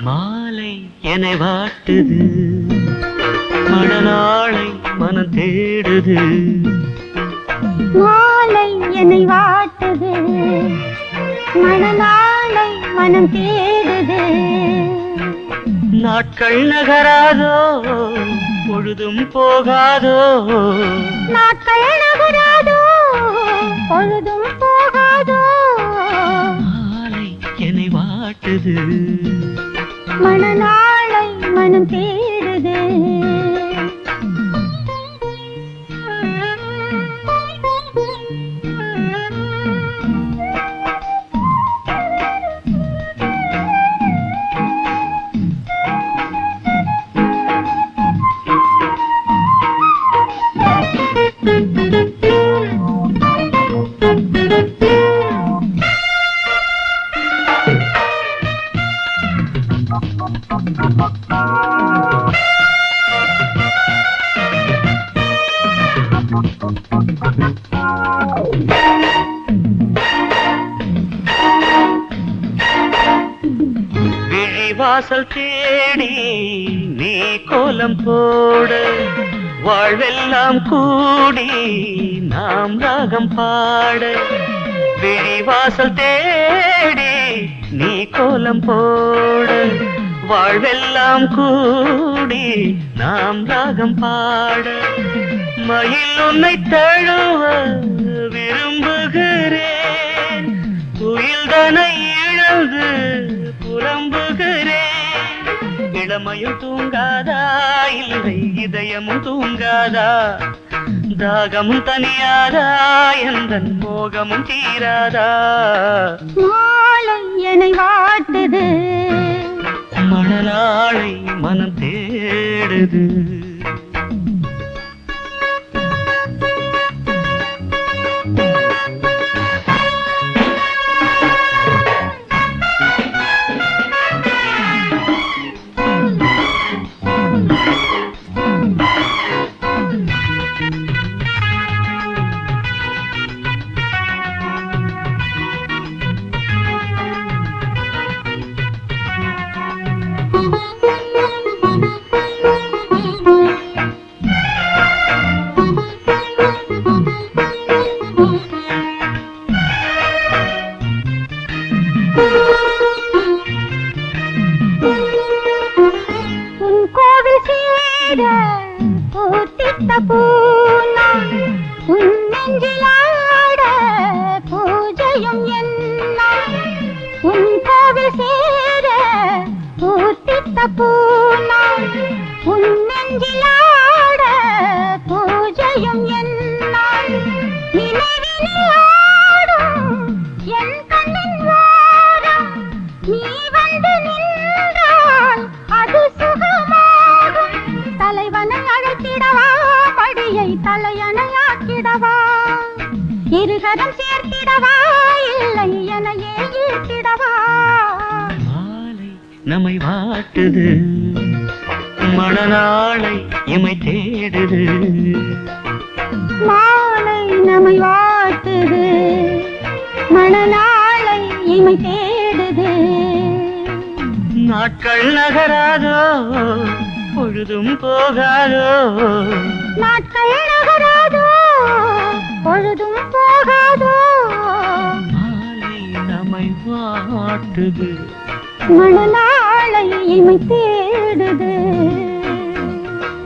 மாலை என்னை வாட்டுது. மணநாளை மன தேடுது. மாலை என்னை வாட்டுது. மணநாளை மனம் தேடுது. நாட்கள் நகராதோ பொழுதும் போகாதோ. நாட்கள் வாட்டுது மணநாளை மனம் தேடுது. வாசல் தேடி நீ கோலம் போட வாழ்வெல்லாம் கூடி நாம் ராகம் பாட. விழிவாசல் தேடி நீ கோலம் போட. வாழ்வெல்லாம் கூடி நாம் ராகம் பாட மயில் உன்னை தழுவ விரும்புகிறேன். துயில்தனை இழந்து புலம்புகிறேன். இளமையும் தூங்காதா? இல்லை இதயமும் தூங்காதா? தாகமும் தனியாதா? எந்த மோகமும் தீராதா? தேடுது பூத்திட்ட பூனான் உன் பூஜையும் என்ன உன் கோவில் சேர பூத்தித்த பூனான் உன் பூஜையும் என்ன இருகரம் சேர்த்திடவா? இல்லை எனையே ஈர்த்திடவா மாலை நம்மை வாட்டுது. மணநாளை இமை தேடுது. மாலை நம்மை வாட்டுது. மணநாளை இமை தேடுது. நாட்கள் நகராதோ பொழுதும் போகாதோ. நாட்கள் நகராதோ பொழுதும் போகாதோ? மாலை நம்மை வாட்டுது மணநாளை இமை தேடுது.